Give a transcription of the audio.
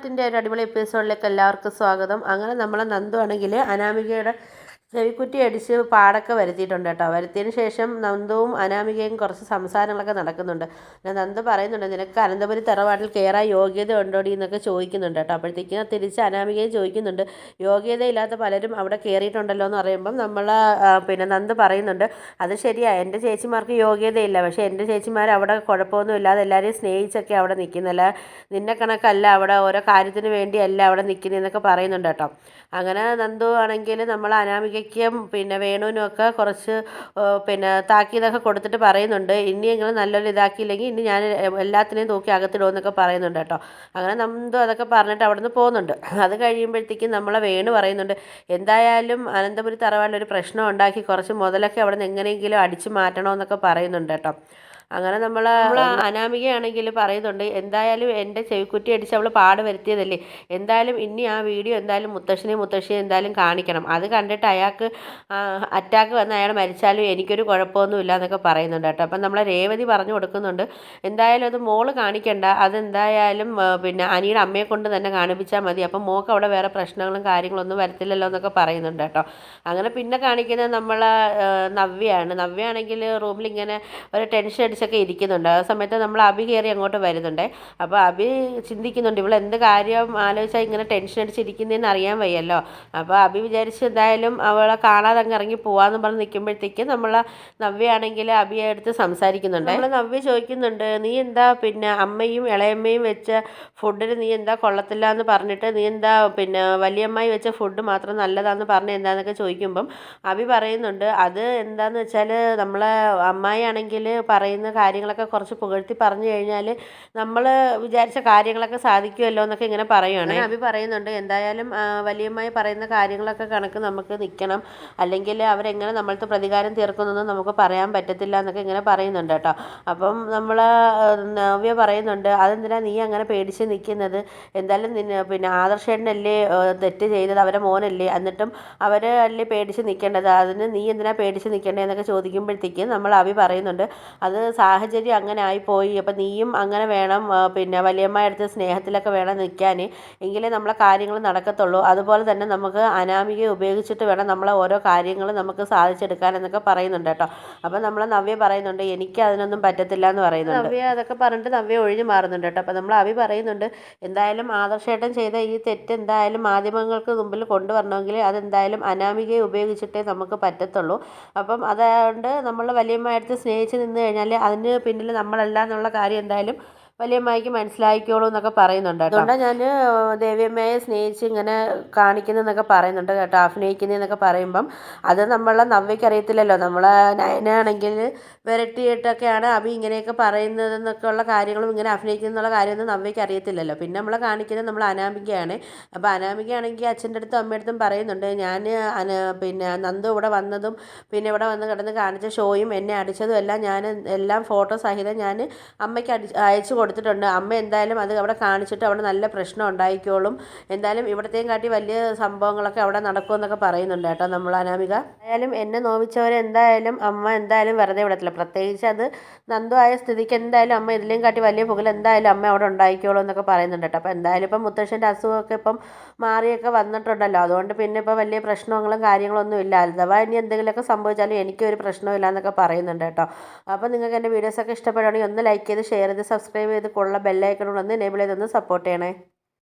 മാറ്റിന്റെ ഒരു അടിപൊളി എപ്പിസോഡിലേക്ക് എല്ലാവർക്കും സ്വാഗതം. അങ്ങനെ നമ്മളെ നന്ദു ആണെങ്കിൽ അനാമികയുടെ ചെവിക്കുറ്റി അടിച്ച് പാടൊക്കെ വരുത്തിയിട്ടുണ്ട് കേട്ടോ. വരുത്തിയതിന് ശേഷം നന്ദുവും അനാമികയും കുറച്ച് സംസാരങ്ങളൊക്കെ നടക്കുന്നുണ്ട്. പിന്നെ നന്ദു പറയുന്നുണ്ട് നിനക്ക് അനന്തപുരി തറവാട്ടിൽ കയറാൻ യോഗ്യത ഉണ്ടോടി? എന്നൊക്കെ ചോദിക്കുന്നുണ്ട് കേട്ടോ. അപ്പോഴത്തേക്കും തിരിച്ച് അനാമികയും ചോദിക്കുന്നുണ്ട് യോഗ്യതയില്ലാത്ത പലരും അവിടെ കയറിയിട്ടുണ്ടല്ലോ എന്ന് പറയുമ്പം നമ്മൾ പിന്നെ നന്ദു പറയുന്നുണ്ട് അത് ശരിയാ എന്റെ ചേച്ചിമാർക്ക് യോഗ്യതയില്ല. പക്ഷേ എന്റെ ചേച്ചിമാർ അവിടെ കുഴപ്പമൊന്നും ഇല്ലാതെ എല്ലാവരെയും സ്നേഹിച്ചൊക്കെ അവിടെ നിൽക്കുന്നില്ല നിന്നെ കണക്കല്ല അവിടെ ഓരോ കാര്യത്തിന് വേണ്ടിയല്ല അവിടെ നിൽക്കുന്നതെന്നൊക്കെ പറയുന്നുണ്ട് കേട്ടോ. അങ്ങനെ നന്ദു ആണെങ്കിൽ നമ്മൾ അനാമികയ്ക്കും പിന്നെ വേണുവിനും ഒക്കെ കുറച്ച് പിന്നെ താക്കീതൊക്കെ കൊടുത്തിട്ട് പറയുന്നുണ്ട്. ഇനിയെങ്കിലും നല്ലൊരു ഇതാക്കിയില്ലെങ്കിൽ ഇനി ഞാൻ എല്ലാത്തിനെയും തൂക്കി അകത്തിടുമെന്നൊക്കെ പറയുന്നുണ്ട് കേട്ടോ. അങ്ങനെ നന്ദു അതൊക്കെ പറഞ്ഞിട്ട് അവിടെ നിന്ന് പോകുന്നുണ്ട്. അത് കഴിയുമ്പോഴത്തേക്കും നമ്മളെ വേണു പറയുന്നുണ്ട് എന്തായാലും അനന്തപുരി തറവാടിലൊരു പ്രശ്നം ഉണ്ടാക്കി കുറച്ച് മുതലൊക്കെ അവിടെ നിന്ന് എങ്ങനെയെങ്കിലും അടിച്ചു മാറ്റണമെന്നൊക്കെ പറയുന്നുണ്ട് കേട്ടോ. അങ്ങനെ നമ്മൾ അനാമികയാണെങ്കിൽ പറയുന്നുണ്ട് എന്തായാലും എന്റെ ചെവിക്കുറ്റി അടിച്ച് അവൾ പാട് വരുത്തിയതല്ലേ? എന്തായാലും ഇനി ആ വീഡിയോ എന്തായാലും മുത്തശ്ശനെ മുത്തശ്ശിയെ എന്തായാലും കാണിക്കണം. അത് കണ്ടിട്ട് അയാൾക്ക് അറ്റാക്ക് വന്ന് അയാൾ മരിച്ചാലും എനിക്കൊരു കുഴപ്പമൊന്നുമില്ല എന്നൊക്കെ പറയുന്നുണ്ട് കേട്ടോ. അപ്പം നമ്മളെ രേവതി പറഞ്ഞു കൊടുക്കുന്നുണ്ട് എന്തായാലും അത് മോൾ കാണിക്കണ്ട. അതെന്തായാലും പിന്നെ അനിയുടെ അമ്മയെ കൊണ്ട് തന്നെ കാണിപ്പിച്ചാൽ മതി. അപ്പം മോൾക്ക് അവിടെ വേറെ പ്രശ്നങ്ങളും കാര്യങ്ങളൊന്നും വരത്തില്ലല്ലോ എന്നൊക്കെ പറയുന്നുണ്ട് കേട്ടോ. അങ്ങനെ പിന്നെ കാണിക്കുന്നത് നമ്മൾ നവ്യയാണ്. നവ്യയാണെങ്കിൽ റൂമിൽ ഇങ്ങനെ ഒരു ടെൻഷൻ അടിച്ചൊക്കെ ഇരിക്കുന്നുണ്ട്. ആ സമയത്ത് നമ്മൾ അഭി കയറി അങ്ങോട്ട് വരുന്നുണ്ട്. അപ്പോൾ അഭി ചിന്തിക്കുന്നുണ്ട് ഇവൾ എന്ത് കാര്യം ആലോചിച്ചാൽ ഇങ്ങനെ ടെൻഷൻ അടിച്ചിരിക്കുന്നതെന്ന് അറിയാൻ വയ്യല്ലോ? അപ്പോൾ അഭി വിചാരിച്ച് എന്തായാലും അവളെ കാണാതെ അങ്ങ് ഇറങ്ങി പോവാന്ന് പറഞ്ഞ് നിൽക്കുമ്പോഴത്തേക്ക് നമ്മൾ നവ്യയാണെങ്കിൽ അഭിയെ അടുത്ത് സംസാരിക്കുന്നുണ്ട്. നമ്മൾ നവ്യ ചോദിക്കുന്നുണ്ട് നീ എന്താ പിന്നെ അമ്മയും ഇളയമ്മയും വെച്ച ഫുഡിന് നീ എന്താ കൊള്ളത്തില്ല എന്ന് പറഞ്ഞിട്ട് നീ എന്താ പിന്നെ വലിയമ്മായി വെച്ച ഫുഡ് മാത്രം നല്ലതാന്ന് പറഞ്ഞ് എന്താന്നൊക്കെ ചോദിക്കുമ്പം അഭി പറയുന്നുണ്ട് അത് എന്താന്ന് വെച്ചാൽ നമ്മളെ അമ്മായി ആണെങ്കിൽ പറയുന്ന കാര്യങ്ങളൊക്കെ കുറച്ച് പുകഴ്ത്തി പറഞ്ഞു കഴിഞ്ഞാൽ നമ്മൾ വിചാരിച്ച കാര്യങ്ങളൊക്കെ സാധിക്കുമല്ലോ എന്നൊക്കെ ഇങ്ങനെ പറയുകയാണ് അഭി പറയുന്നുണ്ട്. എന്തായാലും വലിയമായി പറയുന്ന കാര്യങ്ങളൊക്കെ കണക്ക് നമുക്ക് നിൽക്കണം. അല്ലെങ്കിൽ അവരെങ്ങനെ നമ്മൾക്ക് പ്രതികാരം തീർക്കുന്നതെന്ന് നമുക്ക് പറയാൻ പറ്റത്തില്ല എന്നൊക്കെ ഇങ്ങനെ പറയുന്നുണ്ട് കേട്ടോ. അപ്പം നമ്മൾ നവ്യ പറയുന്നുണ്ട് അതെന്തിനാ നീ അങ്ങനെ പേടിച്ച് നിൽക്കുന്നത്? എന്തായാലും നിന്നെ പിന്നെ ആദർശേട്ടനല്ലേ തെറ്റ് ചെയ്തത്? അവരെ മോനല്ലേ? എന്നിട്ടും അവർ അല്ലേ പേടിച്ച് നിൽക്കേണ്ടത്? അതിന് നീ എന്തിനാ പേടിച്ച് നിൽക്കേണ്ടത് എന്നൊക്കെ ചോദിക്കുമ്പോഴത്തേക്ക് നമ്മൾ അഭി പറയുന്നുണ്ട്. അത് സാഹചര്യം അങ്ങനെ ആയിപ്പോയി അപ്പം നീയും അങ്ങനെ വേണം പിന്നെ വലിയമ്മ അടുത്ത് സ്നേഹത്തിലൊക്കെ വേണം നിൽക്കാൻ എങ്കിലേ നമ്മളെ കാര്യങ്ങൾ നടക്കത്തുള്ളൂ. അതുപോലെ തന്നെ നമുക്ക് അനാമികയെ ഉപയോഗിച്ചിട്ട് വേണം നമ്മളെ ഓരോ കാര്യങ്ങളും നമുക്ക് സാധിച്ചെടുക്കാൻ എന്നൊക്കെ പറയുന്നുണ്ട് കേട്ടോ. അപ്പം നമ്മളെ നവ്യ പറയുന്നുണ്ട് എനിക്ക് അതിനൊന്നും പറ്റത്തില്ല എന്ന് പറയുന്നുണ്ട്. നവ്യ അതൊക്കെ പറഞ്ഞിട്ട് നവ്യ ഒഴിഞ്ഞു മാറുന്നുണ്ട് കേട്ടോ. അപ്പം നമ്മൾ അവി പറയുന്നുണ്ട് എന്തായാലും ആദർശേട്ടൻ ചെയ്ത ഈ തെറ്റ് എന്തായാലും മാധ്യമങ്ങൾക്ക് മുമ്പിൽ കൊണ്ടുവരണമെങ്കിൽ അതെന്തായാലും അനാമികയെ ഉപയോഗിച്ചിട്ടേ നമുക്ക് പറ്റത്തുള്ളൂ. അപ്പം അതുകൊണ്ട് നമ്മൾ വലിയമ്മയടുത്ത് സ്നേഹിച്ച് നിന്ന് കഴിഞ്ഞാൽ അതിന് പിന്നിൽ നമ്മളല്ല എന്നുള്ള കാര്യം എന്തായാലും വലിയമ്മയ്ക്ക് മനസ്സിലായിക്കോളൂ എന്നൊക്കെ പറയുന്നുണ്ട് അതുകൊണ്ടാണ് ഞാൻ ദേവിയമ്മയെ സ്നേഹിച്ച് ഇങ്ങനെ കാണിക്കുന്നതെന്നൊക്കെ പറയുന്നുണ്ട് കേട്ടോ അഭിനയിക്കുന്നതെന്നൊക്കെ പറയുമ്പം. അത് നമ്മളെ നവ്യയ്ക്ക് അറിയത്തില്ലല്ലോ നമ്മളെ നയനാണെങ്കിൽ വിരട്ടിയിട്ടൊക്കെയാണ് അഭി ഇങ്ങനെയൊക്കെ പറയുന്നതെന്നൊക്കെ ഉള്ള കാര്യങ്ങളും ഇങ്ങനെ അഭിനയിക്കുന്നുള്ള കാര്യമൊന്നും നവ്യയ്ക്ക് അറിയത്തില്ലല്ലോ പിന്നെ നമ്മളെ കാണിക്കുന്നത് നമ്മൾ അനാമികയാണ്. അപ്പോൾ അനാമികയാണെങ്കിൽ അച്ഛന്റെ അടുത്തും അമ്മയുടെ അടുത്തും പറയുന്നുണ്ട് ഞാൻ പിന്നെ നന്ദു ഇവിടെ വന്നതും പിന്നെ ഇവിടെ വന്ന് കിടന്ന് കാണിച്ച ഷോയും എന്നെ അടിച്ചതും എല്ലാം ഞാൻ എല്ലാം ഫോട്ടോ സഹിതം ഞാൻ അമ്മയ്ക്ക് അടി അയച്ചു കൊടുത്തിട്ടുണ്ട്. അമ്മ എന്തായാലും അത് അവിടെ കാണിച്ചിട്ട് അവിടെ നല്ല പ്രശ്നം ഉണ്ടായിക്കോളും. എന്തായാലും ഇവിടത്തെയും കാട്ടി വലിയ സംഭവങ്ങളൊക്കെ അവിടെ നടക്കുമെന്നൊക്കെ പറയുന്നുണ്ട് കേട്ടോ നമ്മൾ അനാമിക. എന്തായാലും എന്നെ നോവിച്ചവരെ എന്തായാലും അമ്മ എന്തായാലും വെറുതെ വിടത്തില്ല. പ്രത്യേകിച്ച് അത് നന്ദു ആയ സ്ഥിതിക്ക് എന്തായാലും അമ്മ ഇതിലേയും കാട്ടി വലിയ പുകൽ എന്തായാലും അമ്മ അവിടെ ഉണ്ടായിക്കോളും എന്നൊക്കെ പറയുന്നുണ്ട് കേട്ടോ. അപ്പോൾ എന്തായാലും ഇപ്പം മുത്തശ്ശന്റെ അസുഖമൊക്കെ ഇപ്പം മാറിയൊക്കെ വന്നിട്ടുണ്ടല്ലോ. അതുകൊണ്ട് പിന്നെ ഇപ്പോൾ വലിയ പ്രശ്നങ്ങളും കാര്യങ്ങളൊന്നും ഇല്ല. അഥവാ ഇനി എന്തെങ്കിലുമൊക്കെ സംഭവിച്ചാലും എനിക്കൊരു പ്രശ്നമില്ല എന്നൊക്കെ പറയുന്നുണ്ട് കേട്ടോ. അപ്പോൾ നിങ്ങൾക്ക് എന്റെ വീഡിയോസൊക്കെ ഇഷ്ടപ്പെടുകയാണെങ്കിൽ ഒന്ന് ലൈക്ക് ചെയ്ത് ഷെയർ ചെയ്ത് സബ്സ്ക്രൈബ് ചെയ്ത് കൊള്ള ബെല്ലൈക്കണോട് ഒന്ന് എനേബിൾ ചെയ്തൊന്ന് സപ്പോർട്ട് ചെയ്യണേ.